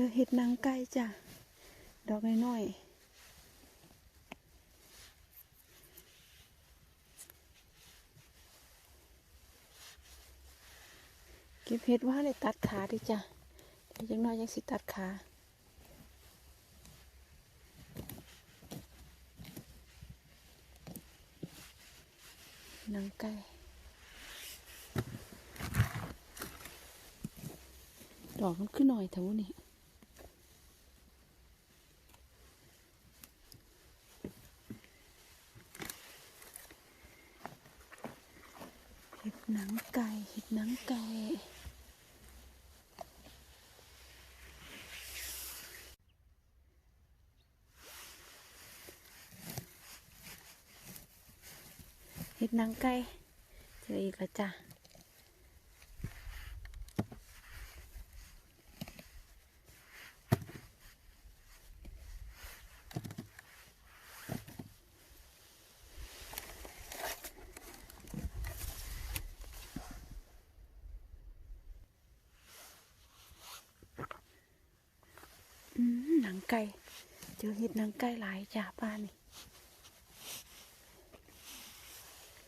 จอเห็ดนางไก่จ้ะ ดอกน้อยๆเก็บเห็ดว่าเลยตัดขาดิจ้ะเดี๋ยวยังน้อยยังสิตัดขานางไก่ดอกมันขึ้นหน่อยเท่านี้เห็ดหนังไก่ เห็ดหนังไก่ เห็ดนังไก่เจออีกแล้วจ้ะอืมหนังไก่เจอเห็ดหนังไก่หลายจ้าป้านี่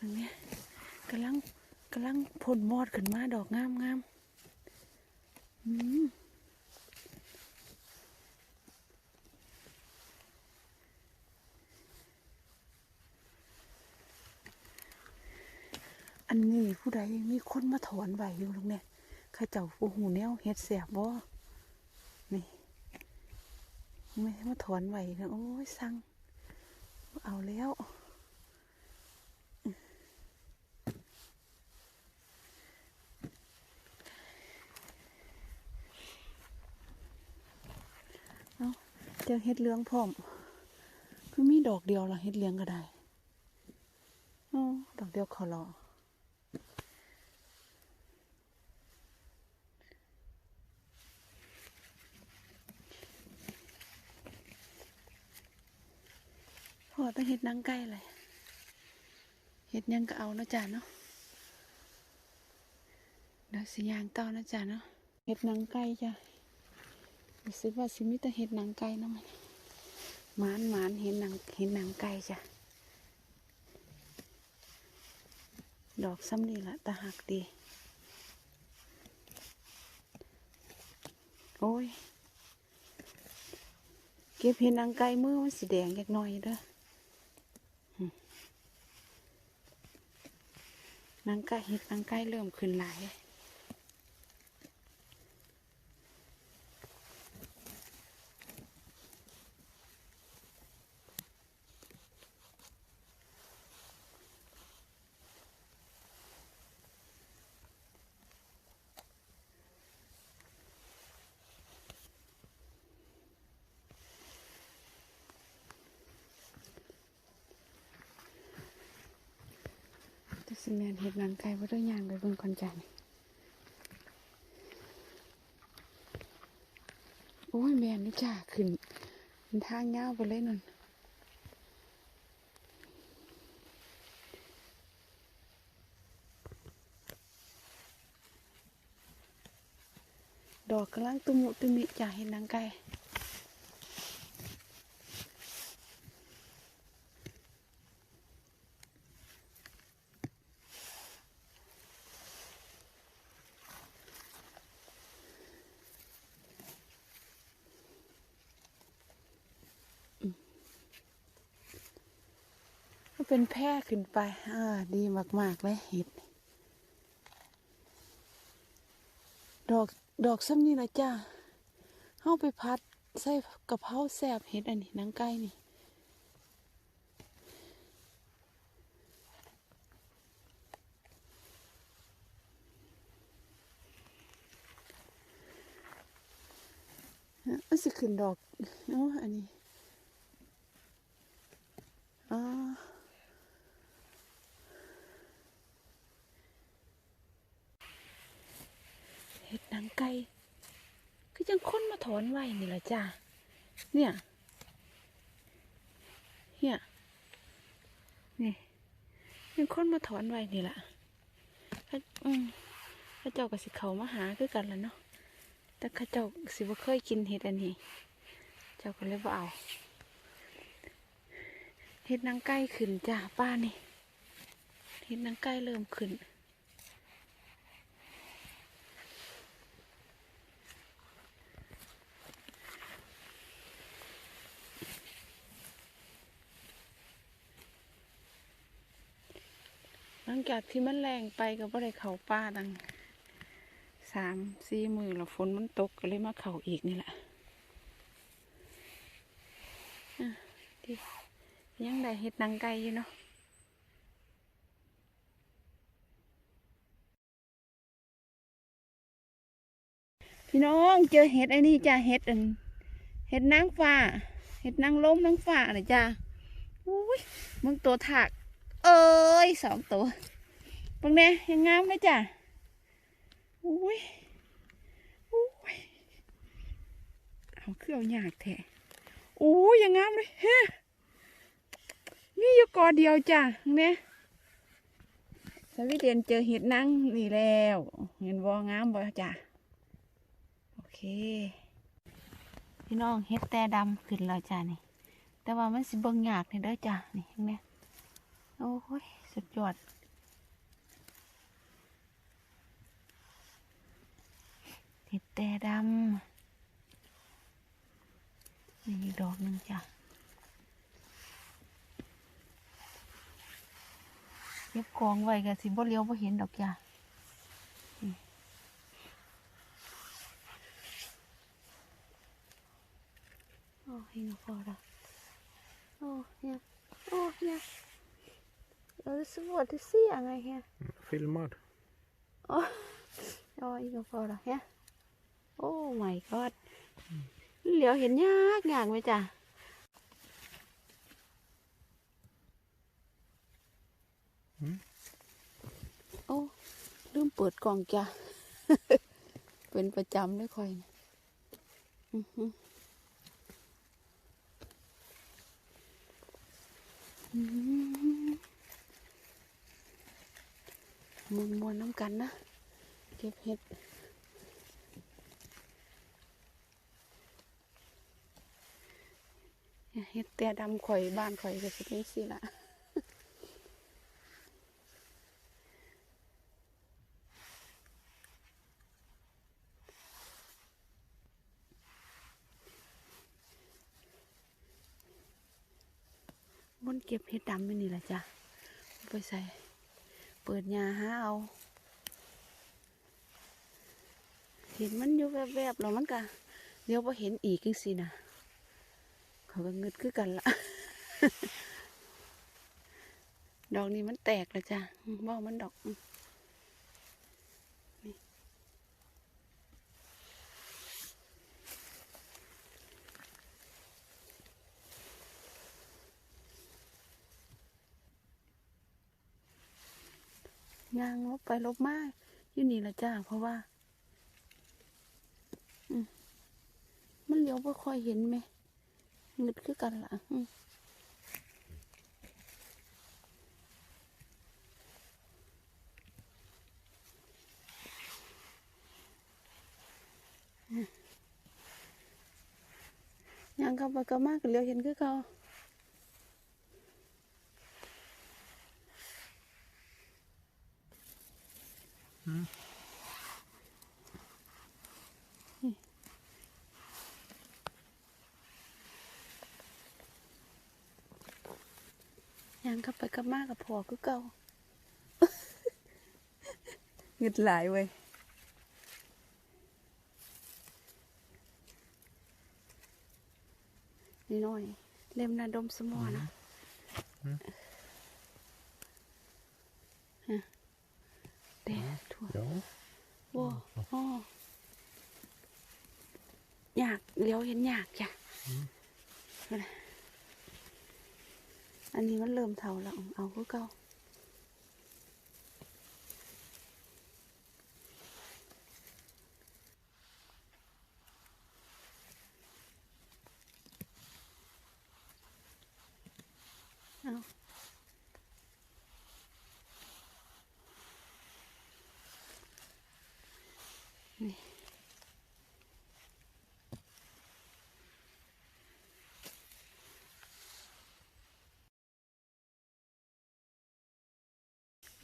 อันเนี้ยกำลังกำลังผลมอดขึ้นมาดอกงามงามอืมอันนี้ผู้ใดยังมีคนมาถอนไหวอยู่ตรงเนี้ยข้าเจ้าผู้หูแนวเฮ็ดแสบบ่นี่ไม่ให้มาถอนไหวนะโอ้ยสั่งเอาแล้วเอา เจอเห็ดเหลืองพร้อม คือมีดอกเดียวละเห็ดเหลืองก็ได้ออดอกเดียวขอรอพอต้องเห็ดนังไก่เลยเห็ดยังก็เอานะจ๊ะเนาะเดี๋ยวสิยางต่อนะจ๊ะเนาะเห็ดนังไก่จ้ะ รู้สึกว่าสิมีแต่เห็ดหนังไก่นะมันหมานหมานเห็ดหนังเห็ดหนังไก่จ้ะ ดอกซ้ำนี่ละตาหักดี โอ้ย เก็บเห็ดหนังไก่มือมันสีแดงจักน่อยเด้อหนังไก่เห็ดหนังไก่เริ่มขึ้นหลาย แต่สิแมนเห็ดหนังไก่ว่าด้วยยางไปบิ่งคนจันโอ้ยแมนนี่จ้าขึ้นเป็นทางยาไปเลยนั่นดอกกำลังตุมุตุมิจ่าเห็ดหนังไก่ เป็นแพร่ขึ้นไปอ่าดีมากๆเลยเห็ด ดอกดอกซ้ำนี่ละจ้าเข้าไปพัดใส่กระเพราแซ่บเห็ดอันนี้นังไก่นี่มันสิขึ้นดอกอ๋ออันนี้อ๋อ หนังไก่คือจังค้นมาถอนไว้นี่แหละจ้าเนี่ยเนี่ยนี่ยังค้นมาถอนไว้นี่แหละถ้าอืมถ้าเจ้ากับสิเขามาหาคือกันแล้วเนาะแต่ข้าเจ้าสิบ่เคยกินเห็ดอันนี้ เจ้าก็เลยบ่เอาเห็ดนางไก่ขึ้นจ้าป้านี่เห็ดนางไก่เริ่มขึ้น ลังจากที่มันแรงไปก็บ่ได้เข่าป้าตั้งสามสี่มือแล้วฝนมันตกก็เลยมาเข่าอีกนี่แหละที่ยังได้เห็ดนางไก่อยู่เนาะพี่น้องเจอเห็ดไอ้นี่จ้าเห็ดอันเห็ดนางฟ้า เห็ดนางลมนางฟ้าน่ะจ้าอุ้ยมึงตัวถาก เอ้ยสองตัวเบังแน่ยังงามเลยจ้ะอุ้ยอุ้ยเอาเครื่องยากแท้อุ้ยังงามเลยเฮ้นี่อยู่กอเดียวจ้ะเบังแน่สวีเดนเจอเห็ดนั่งนี่แล้วเห็นบ่งามบ่จ้ะโอเค พี่น้องเห็ดแต่ดำขึ้นแล้วจ้ะนี่ แต่ว่ามันสิเบิ่งยากนี่เด้อจ้ะนี่เนไหมโอ้ ยสุดยอดเห็ดแต่ดำนี่ดอกหนึ่งจ้ะเก็บกองไว้กันสิบ่เลี้ยวบ่เห็นดอกจ้ะโอ้ยนกพอละโอ้เนี่ยโอ้เนี่ย Ja, det är svårt att se mig här. Filmar. Ja, ingen fara. Ja. Oh my god. เหลียวเห็นยากยากไหมจ๊ะอืมโอ้ลืมเปิดกล่องจ้ะเป็นประจำเลยคอยนะอื้อหืออื มวนมวนน้ำกันนะ เก็บเห็ดเฮ็ดแต่ดำข่อยบ้านข่อยก็สิเป็นสิละบนเก็บเห็ดดำอยู่นี่แหละจ้ะไปใส่ ปิดยาหาเอา เห็นมันอยู่แวบๆแล้วมันก็เดี๋ยวพอเห็นอีกจังสินะเขาก็เงึดคือกันละดอกนี้มันแตกแล้วจ้ะบอกมันดอก ยางลบไปลบมาอยู่นี่ละจ้า เพราะว่า อืมมันเลี้ยวไ่ค่อยเห็นไหมงึดคือกันละอืมยังเขาไปก็มากเลี้ยวเห็นคือเขา ยังเข้าไปก็มากกับพอคือเก่าเงึดหลายเว้ยนี่น้อย เล่มนาดมสมอนะ เด็ทั่ว Ja. ว้าอ๋ออยากเลี้ยวเห็นอยากจ้ะมาเลยอันนี้มันเริ่มเท่าแล้ว เอาคือเก่าเอา นี่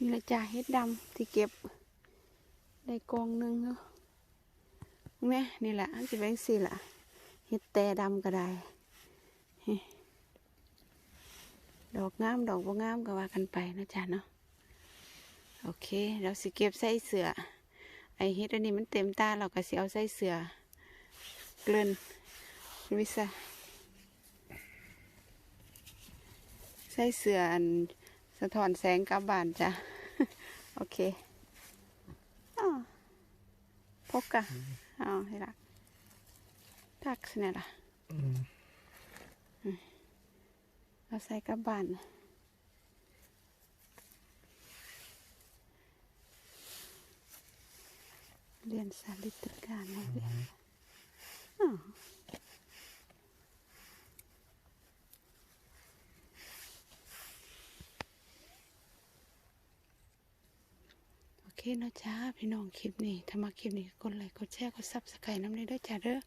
นี่ละจ่าเฮ็ดดำที่เก็บได้กองหนึ่งเนาะนี่นี่แหละจะเป็นสี่ละเฮ็ดแต่ดำก็ได้ดอกงามดอกบ่งามก็ว่ากันไปนะจ๊ะเนาะโอเค เราสิเก็บใส่เสือ ไอเฮ็ดอันนี้มันเต็มตาเราก็สิเอาใส่เสือเกลืนวิซะใส่เสืออันสะท้อนแสงกลับบานจ้ะ โอเคอ้าวพกกะเอ้าวให้รักทักสิเนี่ยล่ะ Mm. เราใส่กลับบ้าน เรียนสาลิตรการนะเรียนอ้าวโอเคเนาะจ้าพี่น้องคลิปนี้ถ้ามาคลิปนี้ก็กดไลค์กดแชร์กดซับสไครต์น้ำเลยเด้อจ้าเด้อ